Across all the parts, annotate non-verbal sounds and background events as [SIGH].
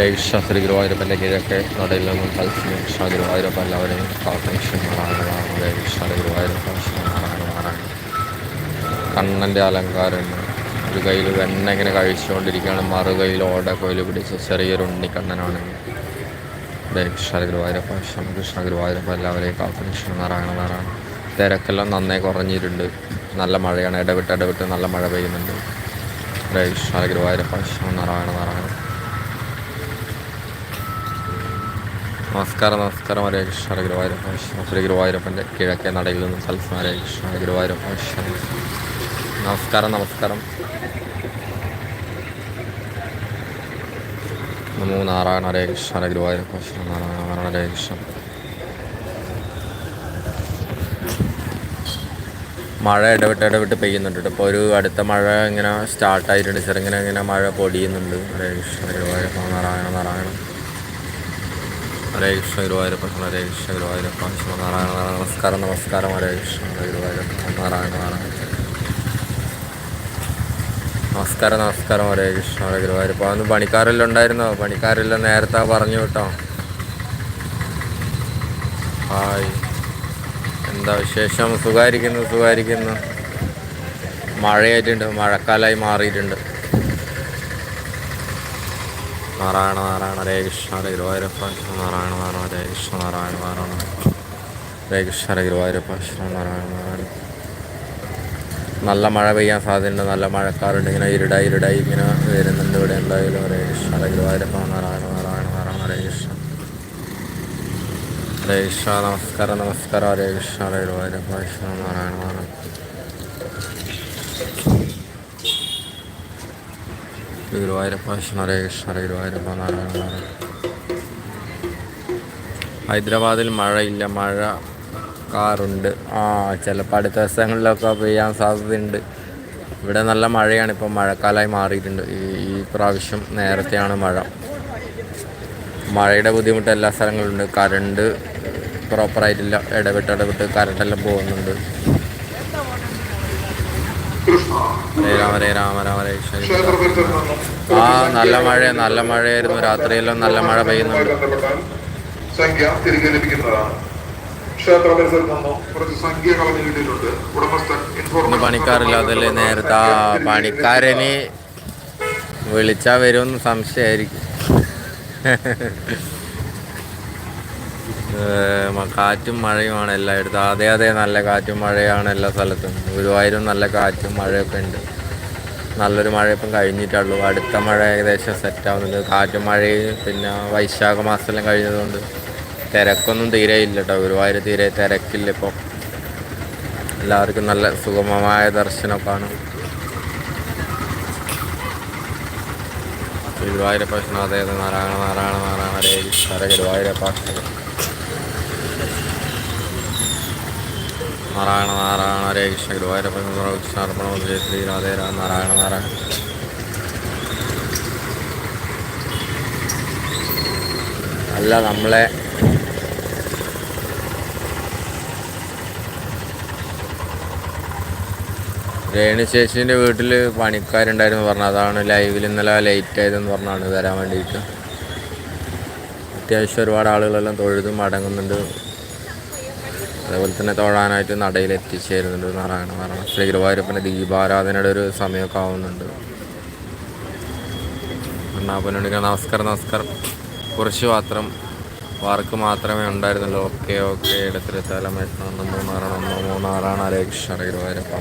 ശ്രീ ഗുരുവായൂരപ്പന്റെ കിഴക്കെ നടയിൽ നിന്നും കൃഷ്ണ ഗുരുവായൂരപ്പ എല്ലാവരെയും കാക്കൃഷ്ണനാരായണ കൃഷ്ണ ഗുരുവായൂരപ്പ നാരായണ കണ്ണന്റെ അലങ്കാരം ഒരു കയ്യിൽ വെണ്ണ ഇങ്ങനെ കഴിച്ചുകൊണ്ടിരിക്കുകയാണ്. മറു കയ്യിൽ ഓട കൊയിൽ പിടിച്ച് ചെറിയൊരു ഉണ്ണിക്കണ്ണനാണ് കൃഷ്ണ ഗുരുവായൂരപ്പ. കൃഷ്ണ ഗുരുവായൂരപ്പ എല്ലാവരെയും കാക്കൃഷ്ണ നാരായണ തിരക്കെല്ലാം നന്നായി കുറഞ്ഞിട്ടുണ്ട്. നല്ല മഴയാണ്. ഇടവിട്ട് ഇടവിട്ട് നല്ല മഴ പെയ്യുന്നുണ്ട്. കൃഷ്ണ ഗുരുവായൂരപ്പ നാരായണ നാരായണ. നമസ്കാരം നമസ്കാരം. ഹരേ കൃഷ്ണ ഗുരുവായൂരപ്പ ശ്രീ ഗുരുവായൂരപ്പന്റെ കിഴക്കേ നടയിൽ നിന്നും സൽസ്മ ഹരേ കൃഷ്ണ ഗുരുവായൂരപ്പ നമസ്കാരം നമസ്കാരം. നമോ നാരായണ ഹരേ കൃഷ്ണ ഗുരുവായൂരപ്പ നാരായണ ഹരേ കൃഷ്ണ. മഴ ഇടവിട്ട് ഇടവിട്ട് പെയ്യുന്നുണ്ട് ഇപ്പോൾ ഒരു അടുത്ത മഴ ഇങ്ങനെ സ്റ്റാർട്ടായിട്ടുണ്ട് ചെറുങ്ങനെ ഇങ്ങനെ മഴ പൊടിയുന്നുണ്ട്. ഹരേ കൃഷ്ണ ഗുരുവായൂരപ്പ നാരായണ നാരായണ. ഹരേ കൃഷ്ണ ഗുരുവായൂരപ്പ ഹരേ കൃഷ്ണ ഗുരുവായൂരപ്പ നാരായണ നാരായണ നമസ്കാരം നമസ്കാരം ഹരേ കൃഷ്ണ ഗുരുവായൂരപ്പ നാരായണ നാരായണ നമസ്കാരം നമസ്കാരം ഹരേ കൃഷ്ണ ഹരേ ഗുരുവായൂരപ്പ. അന്ന് പണിക്കാരെല്ലാം ഉണ്ടായിരുന്നോ? പണിക്കാരെല്ലാം നേരത്തെ പറഞ്ഞു കേട്ടോ. ഹായ്. എന്താ വിശേഷം? സുഖമായിരിക്കുന്നു സുഖമായിരിക്കുന്നു. മഴയായിട്ടുണ്ട് മഴക്കാലമായി മാറിയിട്ടുണ്ട്. നാരായണ നാരായണ ഹരേ കൃഷ്ണ ഹരേ ഗുരുവായൂരപ്പ നാരായണ നാരായണ ഹരേ കൃഷ്ണ നാരായണ നാരായണ. ഹരേ കൃഷ്ണ ഹരേ ഗുരുവായൂരപ്പ കൃഷ്ണ നാരായണ നാരായണ. നല്ല മഴ പെയ്യാൻ സാധ്യതയുണ്ട്. നല്ല മഴക്കാറുണ്ട്. ഇങ്ങനെ ഇരുടായി ഇരുടായി ഇങ്ങനെ വരുന്നുണ്ട്. ഇവിടെ എന്തായാലും ഹരേ കൃഷ്ണ ഹരേ ഗുരുവായൂരപ്പ നാരായണ നാരായണ നാരായണ ഹരേ കൃഷ്ണ. ഹരേ കൃഷ്ണ നമസ്കാരം നമസ്കാരം. ഹരേ കൃഷ്ണ ഹരേ ഗുരുവായൂരപ്പ കൃഷ്ണ നാരായണ നാരായണ. ഹൈദരാബാദിൽ മഴയില്ല മഴ കാറുണ്ട്. ആ ചിലപ്പോൾ അടുത്ത ദിവസങ്ങളിലൊക്കെ പെയ്യാൻ സാധ്യതയുണ്ട്. ഇവിടെ നല്ല മഴയാണ് ഇപ്പോൾ മഴക്കാലമായി മാറിയിട്ടുണ്ട്. ഈ ഈ പ്രാവശ്യം നേരത്തെയാണ് മഴ. മഴയുടെ ബുദ്ധിമുട്ട് എല്ലാ സ്ഥലങ്ങളിലുണ്ട് കറണ്ട് പ്രോപ്പറായിട്ടില്ല ഇടവിട്ട് ഇടവിട്ട് കറണ്ടെല്ലാം പോകുന്നുണ്ട് ഹരേ രാമ ഹരേ രാമ രാമ ഹരേ കൃഷ്ണ ആ നല്ല മഴ നല്ല മഴയായിരുന്നു. രാത്രിയെല്ലാം നല്ല മഴ പെയ്യുന്നുണ്ട്. സംഖ്യ തിരികെ ലഭിക്കുന്നതാണ്. ക്ഷേത്ര പരിസരത്ത് നിന്നും കുറച്ച് സംഖ്യ കളഞ്ഞു കിട്ടിയിട്ടുണ്ട്. ഉടമസ്ഥൻ ഇന്ന് ഇൻഫോർമേഷൻ പണിക്കാറില്ലാതല്ലേ നേരത്തെ ആ പണിക്കാരന് വിളിച്ചാ വരുമെന്ന് സംശയമായിരിക്കും. ഏ, കാറ്റും മഴയുമാണ് എല്ലായിടത്തും. അതെ അതെ നല്ല കാറ്റും മഴയാണ് എല്ലാ സ്ഥലത്തും. ഗുരുവായൂരും നല്ല കാറ്റും മഴയൊക്കെ ഉണ്ട്. നല്ലൊരു മഴ ഇപ്പം കഴിഞ്ഞിട്ടുള്ളൂ അടുത്ത മഴ ഏകദേശം സെറ്റ് ആവുന്നുണ്ട്. കാറ്റും മഴയും പിന്നെ വൈശാഖ മാസമെല്ലാം കഴിഞ്ഞതുകൊണ്ട് തിരക്കൊന്നും തീരെ ഇല്ല കേട്ടോ ഗുരുവായൂർ തീരെ തിരക്കില്ല ഇപ്പോൾ എല്ലാവർക്കും നല്ല സുഗമമായ ദർശനമൊക്കെയാണ്. ഗുരുവായൂരപ്പ നാരായണ നാരായണ നാരായണ കൃഷ്ണ ഹരേ ഗുരുവായൂരപ്പ. നാരായണ നാരായണ ഹരേ കൃഷ്ണ ഗുരുവായൂരപ്പ കൃഷ്ണാർപ്പണം ജയ ശ്രീ രാധേ രാം നാരായണ നാരായണ. അല്ല നമ്മളെ രേണു ചേച്ചീന്റെ വീട്ടിൽ പണിക്കാരുണ്ടായിരുന്നു പറഞ്ഞു അതാണ് ലൈവിൽ ഇന്നലെ ലേറ്റ് ആയതെന്ന് പറഞ്ഞാണ് വരാൻ വേണ്ടിയിട്ട്. അത്യാവശ്യം ഒരുപാട് ആളുകളെല്ലാം തൊഴുതും മടങ്ങുന്നുണ്ട് അതേപോലെ തന്നെ തൊഴാനായിട്ട് നടയിൽ എത്തിച്ചേരുന്നുണ്ട് നാരായണ നാരായണ ശ്രീ ഗുരുവായൂരപ്പന്റെ ദീപാരാധനയുടെ ഒരു സമയമൊക്കെ ആവുന്നുണ്ട്. എണ്ണാപ്പനുണ്ടെങ്കിൽ നമസ്കാരം നമസ്കാരം. കുറച്ച് മാത്രം വാർക്ക് മാത്രമേ ഉണ്ടായിരുന്നുള്ളൂ. ഓക്കെ ഓക്കെ ഇടത്തിലെത്താലം നന്നോ നാരായണ മൂന്നാറാണ് നാരായണ മൂന്നാറാണ് കൃഷ്ണ ഹരേ ഗുരുവായൂരപ്പ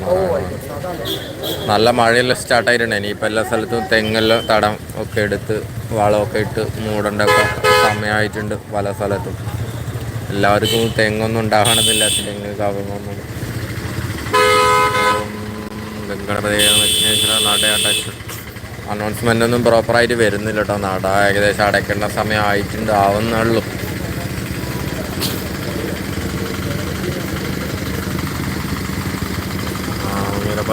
നല്ല മഴയെല്ലാം സ്റ്റാർട്ടായിട്ടുണ്ട്. ഇനിയിപ്പോൾ എല്ലാ സ്ഥലത്തും തെങ്ങെല്ലാം തടം ഒക്കെ എടുത്ത് വളമൊക്കെ ഇട്ട് മൂടേണ്ടൊക്കെ സമയമായിട്ടുണ്ട് പല സ്ഥലത്തും. എല്ലാവർക്കും തെങ്ങൊന്നും ഉണ്ടാകണമെന്നില്ല തെങ്ങ് കവുങ്ങൊന്നും അനൗൺസ്മെന്റ് ഒന്നും പ്രോപ്പറായിട്ട് വരുന്നില്ല കേട്ടോ നട ഏകദേശം അടയ്ക്കേണ്ട സമയം ആയിട്ടുണ്ട് ആവുന്നുള്ളൂ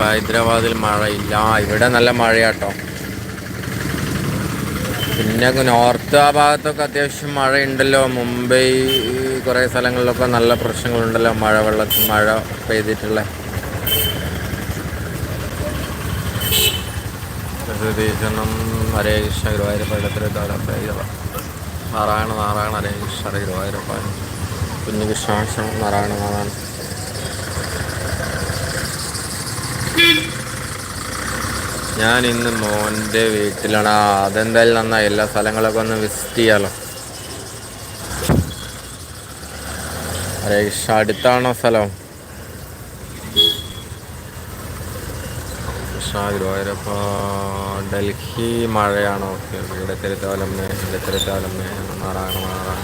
ഹൈദരാബാദിൽ മഴയില്ല. ഇവിടെ നല്ല മഴയാട്ടോ. പിന്നെ നോർത്ത് ആ ഭാഗത്തൊക്കെ അത്യാവശ്യം മഴയുണ്ടല്ലോ. മുംബൈ കുറേ സ്ഥലങ്ങളിലൊക്കെ നല്ല പ്രശ്നങ്ങളുണ്ടല്ലോ. മഴ വെള്ളത്തിൽ മഴ പെയ്തിട്ടുള്ള. ശ്രുതീകരണം ഹരേ കൃഷ്ണ ഗുരുവായൂരപ്പ ഇടത്തിലെത്താല നാരായണ നാരായണ ഹരേ കൃഷ്ണ ഗുരുവായൂരപ്പ കുഞ്ഞുകൃഷ്ണാശം നാരായണ നാരായണ. ഞാൻ ഇന്ന് മോന്റെ വീട്ടിലാണ്. അതെന്തായാലും നന്നായി. എല്ലാ സ്ഥലങ്ങളൊക്കെ ഒന്ന് വിസിറ്റ് ചെയ്യാലോ. കൃഷ്ണ അടുത്താണോ സ്ഥലം? ഗുരുവായൂരപ്പ ഡൽഹി മഴയാണോ? ഇവിടെ തിരുത്താലമ്മേ ഇവിടെ തിരുത്താലമ്മേ നാരായണ നാരായണ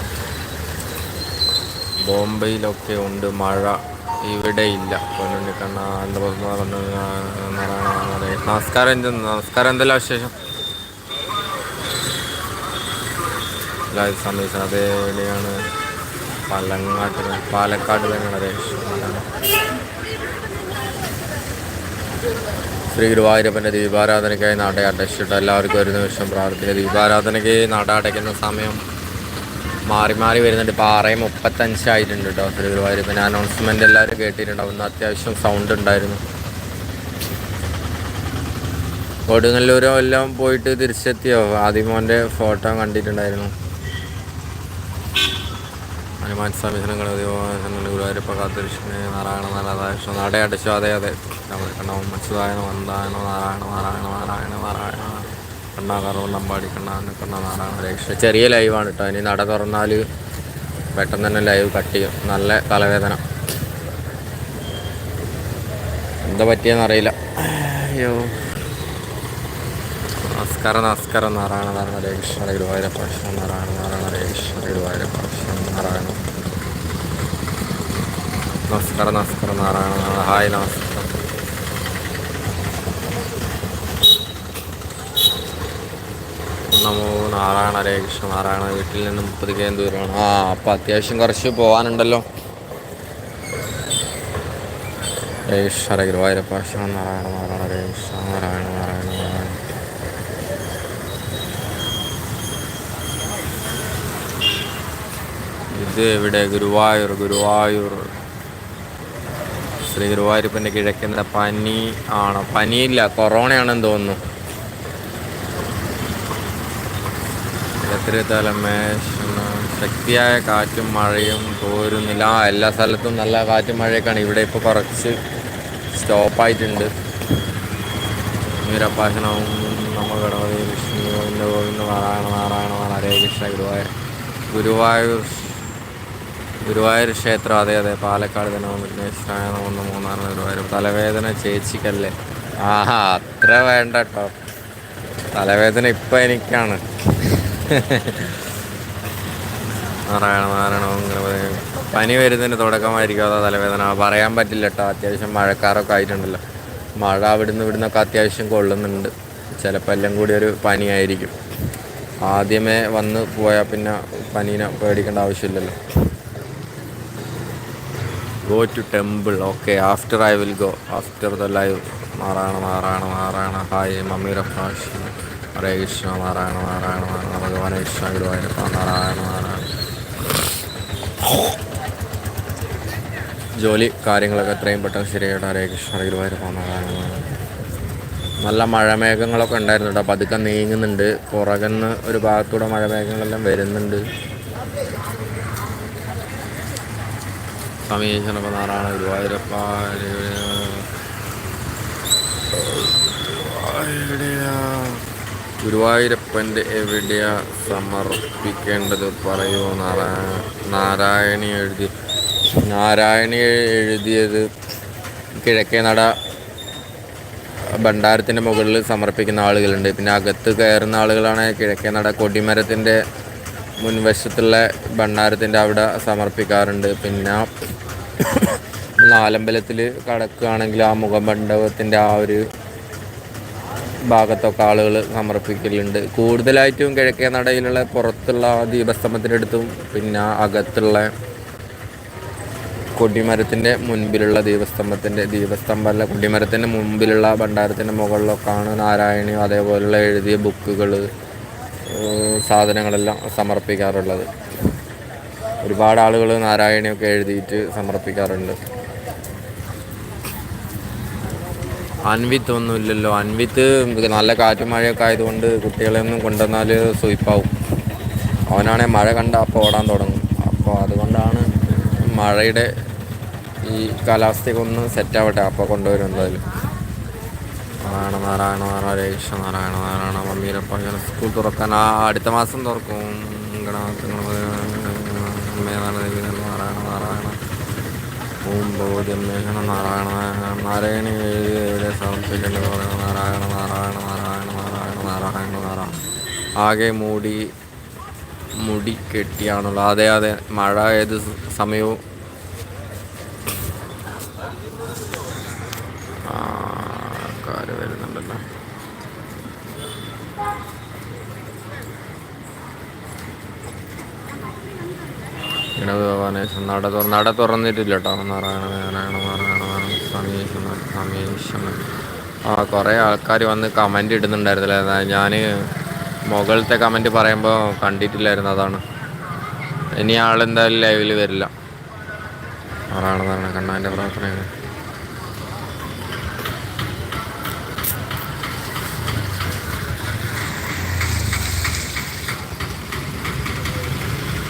ബോംബെയിലൊക്കെ ഉണ്ട് മഴ. ഇവിടെ ഇല്ല പൊന്നുണ്ണി കണ്ണ എന്താ പറഞ്ഞു നാരായണ നമസ്കാരം എന്ത് നമസ്കാരം എന്തെല്ലാം വിശേഷം? സന്ദേശം അതേ എവിടെയാണ് പാലങ്ങാട്ട് പാലക്കാട് തന്നെയാണ് ശ്രീ ഗുരുവായൂരപ്പന്റെ ദീപാരാധനയ്ക്കായി നട അടച്ചിട്ട് എല്ലാവർക്കും ഒരു നിമിഷം പ്രാർത്ഥിക്കുക. ദീപാരാധനയ്ക്ക് നട അടയ്ക്കുന്ന സമയം മാറി മാറി വരുന്നുണ്ട് ഇപ്പോൾ ആറ് മുപ്പത്തഞ്ചായിട്ടുണ്ട് കേട്ടോ ശ്രീ പിന്നെ അനൗൺസ്മെന്റ് എല്ലാവരും കേട്ടിട്ടുണ്ടാവും ഇന്ന് അത്യാവശ്യം സൗണ്ട് ഉണ്ടായിരുന്നു കൊടുങ്ങല്ലൂരോ എല്ലാം പോയിട്ട് തിരിച്ചെത്തിയോ ആദിമോന്റെ ഫോട്ടോ കണ്ടിട്ടുണ്ടായിരുന്നു ഹനുമാൻ സ്വാമി ഗുരുവായൂരപ്പ കാത്തുകൃഷ്ണനെ നാരായണ നാരായണ നട അടച്ചു അതെ നമ്മൾ കണ്ണവും മച്ചുതായണോ എന്താണോ നാരായണ നാരായണ നാരായണ നാരായണ കണ്ണ കറുവണ്ണമ്പാടി കണ്ണാന്ന് കണ്ണ നാരായണ ചെറിയ ലൈവാണ് കേട്ടോ ഇനി നട തുറന്നാൽ പെട്ടെന്ന് തന്നെ ലൈവ് കട്ട് ചെയ്യും. നല്ല തലവേദന. എന്താ പറ്റിയെന്നറിയില്ല അയ്യോ. നമസ്കാരം നമസ്കാരം. നാരായണ നാരായണ ഹരേ ഗുരുവായൂര പ്രശ്നം നാരായണ നാരായണ ഹരേ ഗുരുവായൂര പ്രശ്നം നാരായണ. നമസ്കാരം നമസ്കാരം നാരായണ. ഹായ് നമസ്കാരം. നമോ നാരായണ ഹരേ കൃഷ്ണ. നാരായണ വീട്ടിൽ നിന്ന് മുപ്പത് കെ ദൂരമാണ് ആ അപ്പം അത്യാവശ്യം കുറച്ച് പോകാനുണ്ടല്ലോ ഹരേ കൃഷ്ണ ഹരേ ഗുരുവായൂരപ്പ നാരായണ നാരായണ ഹരേ കൃഷ്ണ നാരായണ നാരായണ നാരായണ. ഇത് എവിടെ? ഗുരുവായൂർ ഗുരുവായൂർ. ശ്രീ ഗുരുവായൂരപ്പന്റെ കിഴക്കുന്ന പനി ആണോ? പനിയില്ല കൊറോണയാണെന്ന് തോന്നുന്നു. എത്രത്തലമേ ശക്തിയായ കാറ്റും മഴയും പോരുന്നില്ല എല്ലാ സ്ഥലത്തും നല്ല കാറ്റും മഴയൊക്കെയാണ്. ഇവിടെ ഇപ്പോൾ കുറച്ച് സ്റ്റോപ്പായിട്ടുണ്ട്. വീരപ്പാശനവും നമ്മൾ ഗണപതി വിഷ്ണു ഗോവിന്ദ ഗോവിന്ദ നാരായണ നാരായണ ഹരേ കൃഷ്ണ ഗുരുവായൂർ ഗുരുവായൂർ ഗുരുവായൂർ ക്ഷേത്രം. അതെ അതെ പാലക്കാട് തന്നെ വിഘ്നേശ്വരായ ഒന്ന് മൂന്നാറിന് ഗുരുവായൂർ. തലവേദന ചേച്ചിക്കല്ലേ. ആഹാ അത്ര വേണ്ട കേട്ടോ തലവേദന ഇപ്പം എനിക്കാണ്. നാരായണ നാരായണ പനി വരുന്നതിന് തുടക്കമായിരിക്കും അതോ തലവേദന. പറയാൻ പറ്റില്ല കേട്ടോ. അത്യാവശ്യം മഴക്കാരൊക്കെ ആയിട്ടുണ്ടല്ലോ. മഴ അവിടുന്ന് ഇവിടുന്നൊക്കെ അത്യാവശ്യം കൊള്ളുന്നുണ്ട്. ചിലപ്പോൾ എല്ലാം കൂടി ഒരു പനിയായിരിക്കും. ആദ്യമേ വന്ന് പോയാൽ പിന്നെ പനീനെ പേടിക്കേണ്ട ആവശ്യമില്ലല്ലോ. Go to temple okay after I will go after the live മാറാണ് മാറാണ് മാറാണ് ഹായ് മമ്മീര ഭാഷ ഹരേ കൃഷ്ണ നാരായണ നാരായണ നാരായണ ഭഗവാനെ കൃഷ്ണ ഗുരുവായൂരപ്പ നാരായണ നാരായണ ജോലി കാര്യങ്ങളൊക്കെ എത്രയും പെട്ടെന്ന് ശരിയായിട്ട് ഹരേ കൃഷ്ണ ഗുരുവായൂരപ്പ നാരായണ നല്ല മഴമേഘങ്ങളൊക്കെ ഉണ്ടായിരുന്നു കേട്ടോ. പതുക്കെ നീങ്ങുന്നുണ്ട്. പുറകുന്ന് ഒരു ഭാഗത്തൂടെ മഴമേഘങ്ങളെല്ലാം വരുന്നുണ്ട്. സമീചനപ്പ നാരായണ ഗുരുവായൂരപ്പ എവിടെയാ ഗുരുവായൂരപ്പന്റെ എവിടെയാ സമർപ്പിക്കേണ്ടത് പറയൂ നാരായണ നാരായണി എഴുതി നാരായണി എഴുതിയത് കിഴക്കേ നട ഭണ്ഡാരത്തിന്റെ മുകളിൽ സമർപ്പിക്കുന്ന ആളുകളുണ്ട്. പിന്നെ അകത്ത് കയറുന്ന ആളുകളാണ് കിഴക്കേ നട കൊടിമരത്തിന്റെ മുൻവശത്തുള്ള ഭണ്ഡാരത്തിന്റെ അവിടെ സമർപ്പിക്കാറുണ്ട്. പിന്നെ നാലമ്പലത്തിൽ കടക്കുകയാണെങ്കിൽ ആ മുഖമണ്ഡപത്തിന്റെ ആ ഒരു ഭാഗത്തൊക്കെ ആളുകൾ സമർപ്പിക്കലുണ്ട്. കൂടുതലായിട്ടും കിഴക്കേ നടയിലുള്ള പുറത്തുള്ള ദീപസ്തംഭത്തിനടുത്തും പിന്നെ അകത്തുള്ള കൊടിമരത്തിന്റെ മുൻപിലുള്ള ദീപസ്തംഭത്തിന്റെ ദീപസ്തംഭമല്ല കൊടിമരത്തിന്റെ മുമ്പിലുള്ള ഭണ്ഡാരത്തിന്റെ മുകളിലൊക്കെയാണ് നാരായണിയും അതേപോലുള്ള എഴുതിയ ബുക്കുകൾ സാധനങ്ങളെല്ലാം സമർപ്പിക്കാറുള്ളത്. ഒരുപാട് ആളുകൾ നാരായണിയൊക്കെ എഴുതിയിട്ട് സമർപ്പിക്കാറുണ്ട്. അൻവിത്ത് ഒന്നും ഇല്ലല്ലോ അൻവിത്ത് നല്ല കാറ്റും മഴയൊക്കെ ആയതുകൊണ്ട് കുട്ടികളെ ഒന്നും കൊണ്ടുവന്നാൽ സുയിപ്പാവും അവനാണെ മഴ കണ്ട അപ്പോൾ ഓടാൻ തുടങ്ങും അപ്പോൾ അതുകൊണ്ടാണ് മഴയുടെ ഈ കാലാവസ്ഥയൊക്കെ ഒന്ന് സെറ്റ് ആവട്ടെ അപ്പോൾ കൊണ്ടുവരും എന്തായാലും നാരായണ നാരായണ നാരായണ രേഷ നാരായണ നാരായണ മമ്മീരപ്പ സ്കൂൾ തുറക്കാൻ ആ അടുത്ത മാസം തുറക്കും ഗണപതി ഗണപതി ഓം ബോധ്യം ഗണ നാരായണ നാരായണ ഏഴ് സമർപ്പിക്കേണ്ടത് പറയുന്നത് നാരായണ നാരായണ നാരായണ നാരായണ നാരായണ നാരായണ. ആകെ മൂടി മുടി കെട്ടിയാണുള്ളത്. അതെ അതെ മഴ ഏത് സമയവും ഗണപതി ഭഗവാനേശ്വരൻ നട തുറ നട തുറന്നിട്ടില്ല. കേട്ടോ നാരായണ നാരായണ നാരായണ സമീശ്വരൻ സമീശന ആ കുറേ ആൾക്കാർ വന്ന് കമന്റ് ഇടുന്നുണ്ടായിരുന്നില്ല? ഞാൻ മുകളിലത്തെ കമന്റ് പറയുമ്പോൾ കണ്ടിട്ടില്ലായിരുന്നു അതാണ്. ഇനി ആളെന്തായാലും ലൈവിൽ വരില്ല. നാരായണ നാരായണ കണ്ണാന്റെ പ്രാർത്ഥനയാണ്.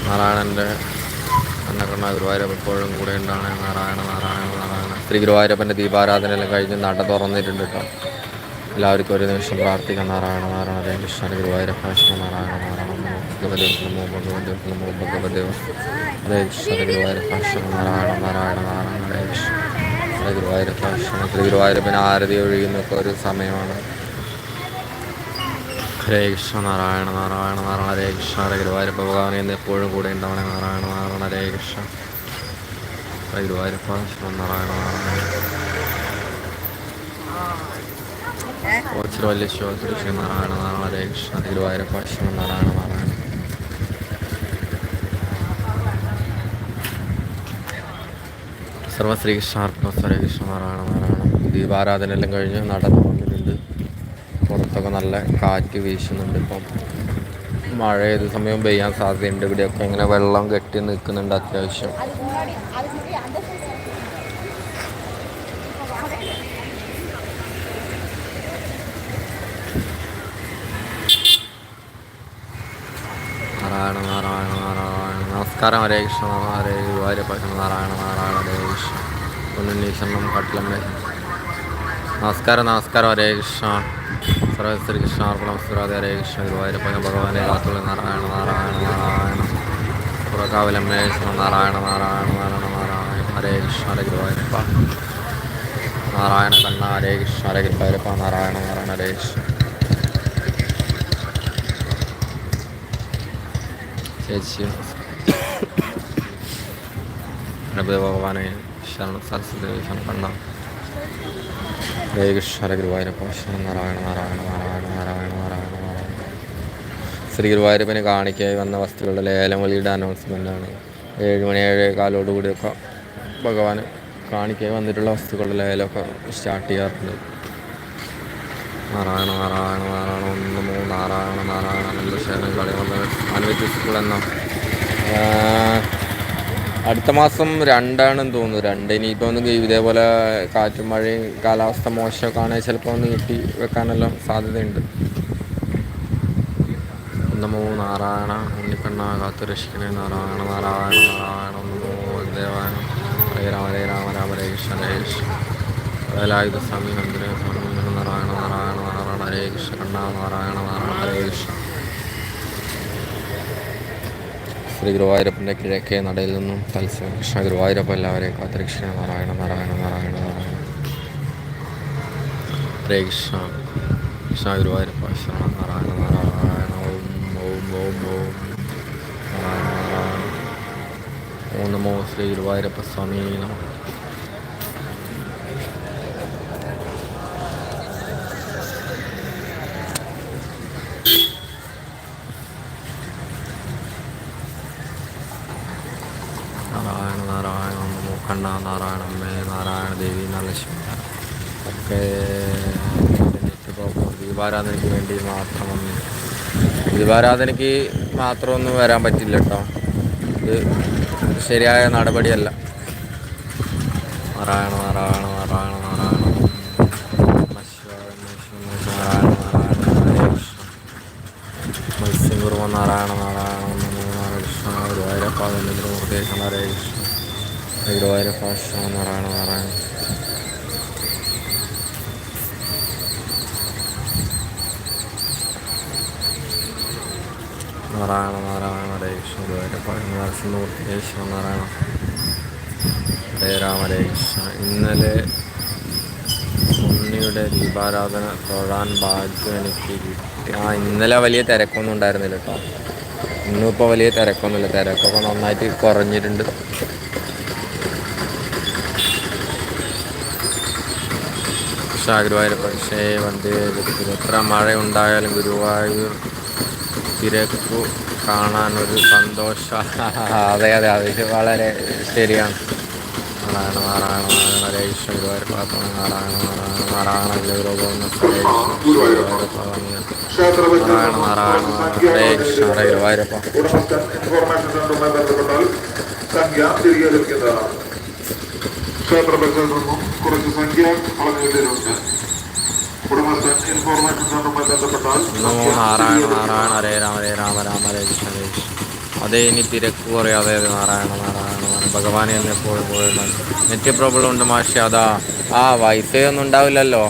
നാരായണന്റെ അന്നക്കണ്ണ ഗുരുവായൂരപ്പൻ എപ്പോഴും കൂടെ ഉണ്ടാണ്. നാരായണ നാരായണ നാരായണ. ശ്രീ ഗുരുവായൂരപ്പന്റെ ദീപാരാധനയെല്ലാം കഴിഞ്ഞ് നട തുറന്നിട്ടുണ്ട് കേട്ടോ. എല്ലാവർക്കും ഒരു നിമിഷം പ്രാർത്ഥിക്കാം. നാരായണ നാരായണ ഹരേ ഗുരുവായൂരപ്പ കൃഷ്ണ നാരായണ നാരായണ നമോ നമോ നമോ ഭഗവതേ ഹരേ കൃഷ്ണ ഗുരുവായൂരപ്പ നാരായണ നാരായണ നാരായണ ഹരേ കൃഷ്ണ. ഗുരുവായൂരപ്പ കൃഷ്ണ ശ്രീ ഗുരുവായൂരപ്പൻ ആരതി ഒഴിയുന്നൊക്കെ ഒരു സമയമാണ്. ഹരേ കൃഷ്ണ നാരായണ നാരായണ നാരായണ ഹരേ കൃഷ്ണ ഹരേ ഗുരുവായൂരപ്പ ഭഗവാനെ എന്ന് എപ്പോഴും കൂടെ ഉണ്ടാവണേ നാരായണ നാരായണ ഹരേ കൃഷ്ണ. ഹരേ ഗുരുവായൂരപ്പ നാരായണ നാരായണ. ശിവശ്രീ ശ്രീ നാരായണ നാരായണ ഹരേ കൃഷ്ണ ഹരേ ഗുരുവായൂരപ്പ ശ്രീ നാരായണ നാരായണ. സർവ ശ്രീകൃഷ്ണാർപ്പണ ഹരേ കൃഷ്ണ നാരായണ നാരായണ. ദീപാരാധന എല്ലാം കഴിഞ്ഞ് നടന്നു. പുറത്തൊക്കെ നല്ല കാറ്റ് വീശുന്നുണ്ട് ഇപ്പം. മഴ ഏത് സമയവും പെയ്യാൻ സാധ്യതയുണ്ട്. ഇവിടെയൊക്കെ ഇങ്ങനെ വെള്ളം കെട്ടി നിൽക്കുന്നുണ്ട് അത്യാവശ്യം. നാരായണ നാരായണ നമസ്കാരം. ഹരേ കൃഷ്ണ ഹരേ ഗുരുവായൂരപ്പ. നാരായണ നാരായണ ഹരേ കൃഷ്ണ. കട്ടിലമ്മേ. നമസ്കാരം നമസ്കാരം. ഹരേ കൃഷ്ണ. സർവശ്രീ കൃഷ്ണാർപ്പണം സുരാതെ ഹരേ കൃഷ്ണ ഗുരുവായൂരപ്പ ഭഗവാനെ കാത്തുള്ള നാരായണ നാരായണ നാരായണ. പുറകാവിലമ്മേശ്വര നാരായണ നാരായണ നാരായണ നാരായണ. ഹരേ കൃഷ്ണ ഹരേ ഗുരുവായൂരപ്പ. നാരായണ കണ്ണ ഹരേ കൃഷ്ണ ഹരേ ഗുരുവായൂരപ്പ. നാരായണ നാരായണ ഹരേ കൃഷ്ണ. ചേച്ചി ഗണപതി ഭഗവാനെ ശരണം സരസ്വതി ശരണം കണ്ണ. ഹരേ കൃഷ്ണ ഗുരുവായൂരപ്പ നാരായണ നാരായണ നാരായണ നാരായണ നാരായണ നാരായണ ശ്രീ ഗുരുവായൂരപ്പന് കാണിക്കായി വന്ന വസ്തുക്കളുടെ ലേലം വലിയുടെ അനൗൺസ്മെന്റാണ് ഏഴ് മണി ഏഴേ കാലോടുകൂടിയൊക്കെ ഭഗവാൻ കാണിക്കായി വന്നിട്ടുള്ള വസ്തുക്കളുടെ ലേലമൊക്കെ സ്റ്റാർട്ട് ചെയ്യാറുണ്ട്. നാരായണ നാരായണ നാരായണ ഒന്ന് മൂന്ന് നാരായണ നാരായണ നല്ല ശേഖരം കളി വന്ന് അനുവദിച്ചു സ്കൂൾ എന്ന അടുത്ത മാസം രണ്ടാണെന്ന് തോന്നുന്നു. രണ്ട് ഇനിയിപ്പോൾ ഒന്ന് ഇതേപോലെ കാറ്റും മഴയും കാലാവസ്ഥ മോശമൊക്കെ ആണെങ്കിൽ ചിലപ്പോൾ ഒന്ന് കിട്ടി വെക്കാനെല്ലാം സാധ്യതയുണ്ട്. മൂന്ന് നാരായണ ഉണ്ണിക്കണ്ണ കാത്തു രക്ഷിക്കണേ. നാരായണ നാരായണ നാരായണ ഒന്ന് മൂന്ന് ദേവായനം ഹരേ രാമ ഹരേ രാമ രാമ ഹരേ കൃഷ്ണ ഹരേ കൃഷ്ണ. വേലായുധ സ്വാമി നന്ദിര സ്വാമി നാരായണ നാരായണ നാരായണ ഹരേ കൃഷ്ണ കണ്ണ നാരായണ നാരായണ ഹരേ കൃഷ്ണ. ശ്രീ ഗുരുവായൂരപ്പന്റെ കിഴക്കേ നടയിൽ നിന്നും തത്സവം കൃഷ്ണ ഗുരുവായൂരപ്പ എല്ലാവരെയും കാത്തരക്ഷണ നാരായണ നാരായണ നാരായണ നാരായണ. ഹരേ കൃഷ്ണ. കൃഷ്ണ ഗുരുവായൂരപ്പ. ശരണ നാരായണ നാരായണ ഓം ഓം ഓം ഓം നമോ ശ്രീ ഗുരുവായൂരപ്പ സ്വാമി നമ നെറ്റ് ദീപാരാധനയ്ക്ക് വേണ്ടി മാത്രമൊന്നും ദീപാരാധനയ്ക്ക് മാത്രമൊന്നും വരാൻ പറ്റില്ല കേട്ടോ ഇത് ശരിയായ നടപടിയല്ല നാരായണ നാരായണ നാരായണ നാരായണ മത്സ്യകുർമ നാരായണ നാരായണ നമോ നാരായണ കൃഷ്ണ ഗുരുവായൂരപ്പ ഗുരുദേശ നാരായണ കൃഷ്ണ നാരായണ കൃഷ്ണ ഇന്നലെ ഉണ്ണിയുടെ ദീപാരാധന തൊഴാൻ ഭാഗ്യം എനിക്ക് കിട്ടി. ആ ഇന്നലെ വലിയ തിരക്കൊന്നും ഉണ്ടായിരുന്നില്ല കേട്ടോ. ഇന്നിപ്പോൾ വലിയ തിരക്കൊന്നുമില്ല. തിരക്കൊക്കെ നന്നായിട്ട് കുറഞ്ഞിട്ടുണ്ട്. പക്ഷേ ഗുരുവായൂർ പക്ഷേ വണ്ടി എത്ര മഴ ഉണ്ടായാലും ഗുരുവായൂർ തിരക്കു കാണാൻ ഒരു സന്തോഷ [LAUGHS] അതെ അതെ അത് വളരെ ശരിയാണ്. നാരായണ നാരായണ നാരായണ ഗുരുവായൂർ പാത്രം നാരായണ നാരായണ നാരായണ ഗൗരവം ഹരേ കൃഷ്ണ ഗുരുവായൂരപ്പ നാരായണ നാരായണ ഹരേ കൃഷ്ണ ഹരേ ക്ഷേത്ര പരിസരത്ത് കുറച്ച് സംഖ്യ കളഞ്ഞിട്ടുണ്ട് ഉടമസ്ഥൻ ഇൻഫോർമേഷൻ സെന്ററുമായി ബന്ധപ്പെട്ടാൽ നമോ നാരായണ നാരായണ ഹരേ രാമ ഹരേ രാമ രാമ ഹരേ കൃഷ്ണ ഹരേ കൃഷ്ണ. അതേ ഇനി തിരക്ക് കുറയാതെ അതെ നാരായണ നാരായണ ഭഗവാനെ എന്ന് എപ്പോഴും പോയിരുന്നു നെറ്റ് പ്രോബ്ലം ഉണ്ട് മാഷി അതാ. ആ വൈഫൈ ഒന്നും ഉണ്ടാവില്ലല്ലോ.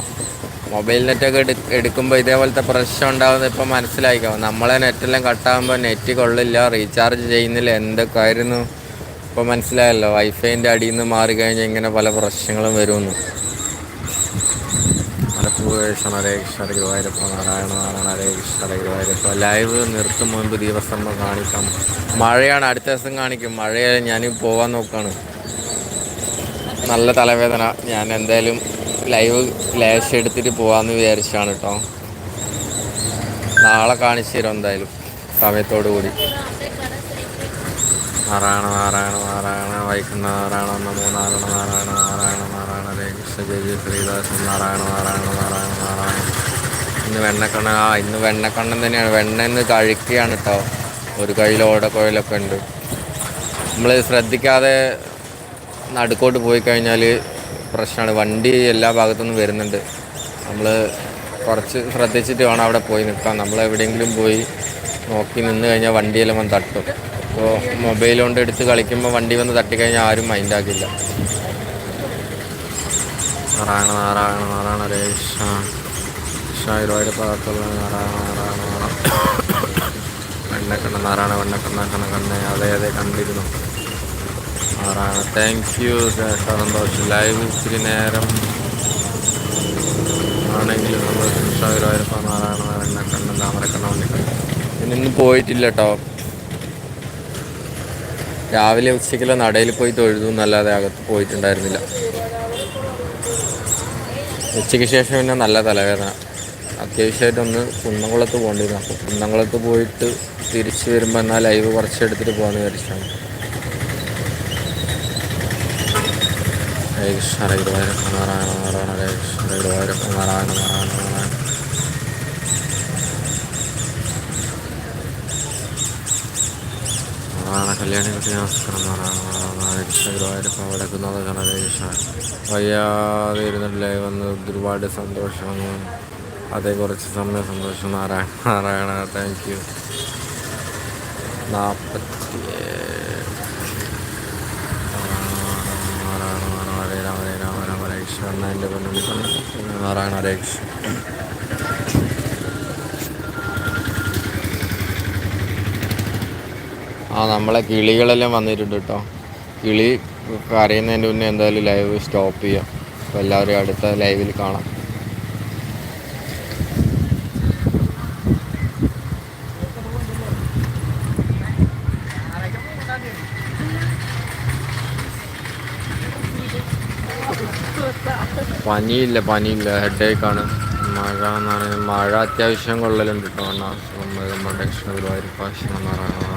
മൊബൈൽ നെറ്റൊക്കെ എടു എടുക്കുമ്പോൾ ഇതേപോലത്തെ പ്രശ്നം ഉണ്ടാകുന്നത് ഇപ്പം മനസ്സിലായിക്കാം? നമ്മളെ നെറ്റെല്ലാം കട്ടാകുമ്പോൾ നെറ്റ് കൊള്ളില്ല റീചാർജ് ചെയ്യുന്നില്ല എന്തൊക്കെ ആയിരുന്നു ഇപ്പോൾ മനസ്സിലായല്ലോ വൈഫൈന്റെ അടിയിൽ നിന്ന് മാറി മാറിക്കഴിഞ്ഞാൽ ഇങ്ങനെ പല പ്രശ്നങ്ങളും വരുമെന്ന്. മലപ്പൂവേഷണ ഹരേ കൃഷ്ണ ഗുരുവായൂരപ്പ നാരായണ നാരായണ ഹരേ കൃഷ്ണ ഗുരുവായൂരപ്പ ലൈവ് നിർത്തും മുൻപ് ദിവസം കാണിക്കാം. മഴയാണ് അടുത്ത ദിവസം കാണിക്കും. മഴയായി ഞാൻ പോവാൻ നോക്കുകയാണ് നല്ല തലവേദന. ഞാൻ എന്തായാലും ലൈവ് ലാഷ് എടുത്തിട്ട് പോവാന്ന് വിചാരിച്ചാണ് കേട്ടോ നാളെ കാണിച്ചു തരും എന്തായാലും സമയത്തോടു കൂടി. നാരായണ നാരായണ നാരായണ വൈകുന്ന നാരായണ നമോ നാരായണ നാരായണ നാരായണ. കൃഷ്ണ ജയ ജയ ശ്രീദാസൻ നാരായണ നാരായണ നാരായണ നാരായണ. ഇന്ന് വെണ്ണക്കണ്ണൻ ആ ഇന്ന് വെണ്ണക്കണ്ണൻ തന്നെയാണ്. വെണ്ണ ഇന്ന് കഴിക്കുകയാണ് കേട്ടോ ഒരു കയ്യിൽ ഓടക്കുഴലൊക്കെ ഉണ്ട്. നമ്മൾ ശ്രദ്ധിക്കാതെ നടുക്കോട്ട് പോയി കഴിഞ്ഞാൽ പ്രശ്നമാണ് വണ്ടി എല്ലാ ഭാഗത്തുനിന്നും വരുന്നുണ്ട്. നമ്മൾ കുറച്ച് ശ്രദ്ധിച്ചിട്ട് വേണം അവിടെ പോയി നിൽക്കാൻ. നമ്മൾ എവിടെയെങ്കിലും പോയി നോക്കി നിന്ന് കഴിഞ്ഞാൽ വണ്ടിയെല്ലാം വന്ന് തട്ടും. അപ്പോൾ മൊബൈൽ കൊണ്ട് എടുത്ത് കളിക്കുമ്പോൾ വണ്ടി വന്ന് തട്ടിക്കഴിഞ്ഞാൽ ആരും മൈൻഡാക്കില്ല നാരായണ നാരായണ നാരായണ രേഷ കൃഷ്ണ. കൃഷ്ണ പദത്തുള്ള നാരായണ നാരായണ നാരായണ. വെണ്ണക്കണ്ണ നാരായണ വെണ്ണക്കണ്ണ കണ്ണ കണ്ണ അതെ അതെ കണ്ടിരുന്നു. നാരായണ താങ്ക് യു സന്തോഷം. ലൈവ് ഇച്ചിരി നേരം ആണെങ്കിലും നമ്മൾ കൃഷ്ണ ഗുരുവായൂരപ്പ നാരായണ വെണ്ണക്കണ്ണ താമരക്കണ്ണ വണ്ണിക്കണ്ണ പിന്നെ ഇന്ന് പോയിട്ടില്ല കേട്ടോ രാവിലെ ഉച്ചയ്ക്കുള്ള നടയിൽ പോയി തൊഴുതു എന്നല്ലാതെ അകത്ത് പോയിട്ടുണ്ടായിരുന്നില്ല. ഉച്ചയ്ക്ക് ശേഷം പിന്നെ നല്ല തലവേദന. അത്യാവശ്യമായിട്ടൊന്ന് കുന്നംകുളത്ത് പോകേണ്ടിരുന്നു അപ്പോൾ കുന്നംകുളത്ത് പോയിട്ട് തിരിച്ച് വരുമ്പോൾ എന്നാൽ ലൈവ് കുറച്ച് എടുത്തിട്ട് പോകാമെന്ന് വിചാരിച്ചാണ്. ഹരേ കൃഷ്ണ ഹരേ ഗുരുവായൂരപ്പ നാരായണ നാരായണ ഹരേ കൃഷ്ണ ഹരേ ഗുരുവായൂരപ്പ നാരായണ നാരായണ നാരായണ കല്യാണി കുട്ടി നമസ്കാരം നാരായണ വടക്കുന്നത് കൃഷ്ണ വയ്യാതെ ഇരുന്നിട്ടില്ലേ? വന്ന് ഒരുപാട് സന്തോഷം. അതേ കുറച്ച് സമയം സന്തോഷം. നാരായണ നാരായണ താങ്ക് യു നാൽപ്പത്തി നാരായണ നാരായണ ഹരേ രാമ ഹരേ രാമ രാമ രാമ രാമ രാമ രാമ രാമ രാമ രാമ രാമ കൃഷ്ണ. ആ നമ്മളെ കിളികളെല്ലാം വന്നിട്ടുണ്ട് കേട്ടോ കിളി കരയുന്നതിന്റെ മുന്നേ എന്തായാലും ലൈവ് സ്റ്റോപ്പ് ചെയ്യാം. അപ്പോൾ എല്ലാവരും അടുത്ത ലൈവിൽ കാണാം. പനിയില്ല പനിയില്ല. ഹെഡേക്കാണ് മഴ എന്നാണ് മഴ അത്യാവശ്യം കൊള്ളലുണ്ട് കേട്ടോ നമ്മുടെ കൃഷ്ണ ഗുരുവായൂർ കൃഷ്ണ എന്ന് പറയുന്നത്.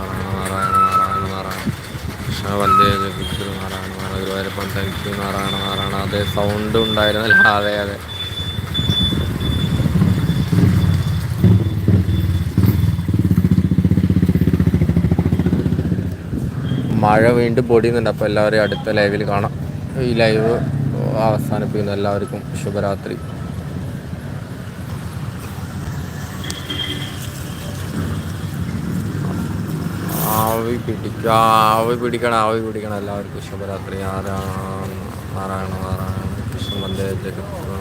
കൃഷ്ണ വന്ദേ ജഗദ്ഗുരു നാരായണ നാരായണ ഗുരുവായൂരപ്പൻ താങ്ക് യു നാരായണ നാരായണ അതെ സൗണ്ട് ഉണ്ടായിരുന്നില്ല. അതെ അതെ. മഴ വീണ്ടും പൊടിയുന്നുണ്ട്. അപ്പോൾ എല്ലാവരെയും അടുത്ത ലൈവിൽ കാണാം. ഈ ലൈവ് അവസാനിപ്പിക്കുന്നു. എല്ലാവർക്കും ശുഭരാത്രി. ആവി പിടിക്കുക ആവി പിടിക്കണം ആവി പിടിക്കണം. എല്ലാവർക്കും ശുഭരാത്രി. നാരായണ നാരായണ നാരായണ. കൃഷ്ണ മന്ദിര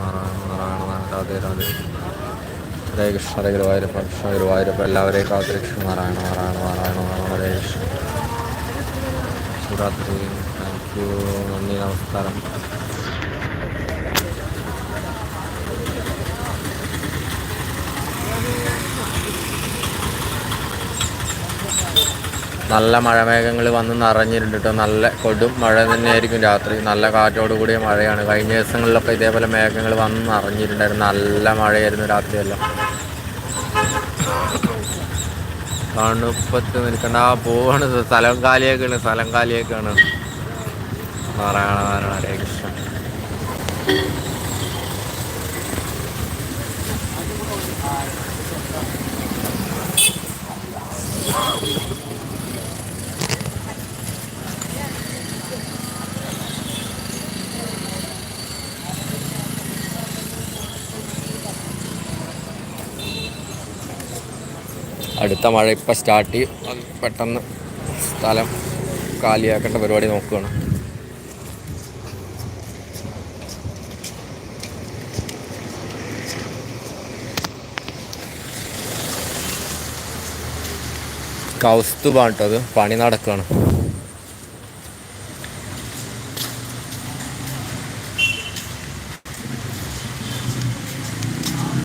നാരായണ നാരായണ. രാധേ രാധേ. ഹരേ കൃഷ്ണ ഹരേ ഗുരുവായൂരപ്പ കൃഷ്ണ ഗുരുവായൂരപ്പ. എല്ലാവരെയും കാത്തിരക്ഷ നാരായണ നാരായണ നാരായണ നാരായണ. ഹരേ കൃഷ്ണ. ശിവരാത്രി താങ്ക് യു നന്ദി. നമസ്കാരം. നല്ല മഴമേഘങ്ങൾ വന്ന് നിറഞ്ഞിട്ടുണ്ട് നല്ല കൊടും മഴ തന്നെയായിരിക്കും രാത്രി. നല്ല കാറ്റോട് കൂടിയ മഴയാണ്. കഴിഞ്ഞ ദിവസങ്ങളിലൊക്കെ ഇതേപോലെ മേഘങ്ങൾ വന്ന് നിറഞ്ഞിട്ടുണ്ടായിരുന്നു. നല്ല മഴയായിരുന്നു രാത്രിയെല്ലാം. തണുപ്പത്ത് നിൽക്കണ്ട. ആ പോവാണ്. സ്ഥലം കാലിയൊക്കെയാണ് സ്ഥലം കാലിയൊക്കെയാണ് നാരായണ നാരായണ ഹരേ അടുത്ത മഴ ഇപ്പം സ്റ്റാർട്ട് ചെയ്യും. പെട്ടെന്ന് സ്ഥലം കാലിയാക്കേണ്ട പരിപാടി നോക്കുകയാണ്. കൗസ്തുബാണ് കേട്ടോ അത്. പണി നടക്കുകയാണ്.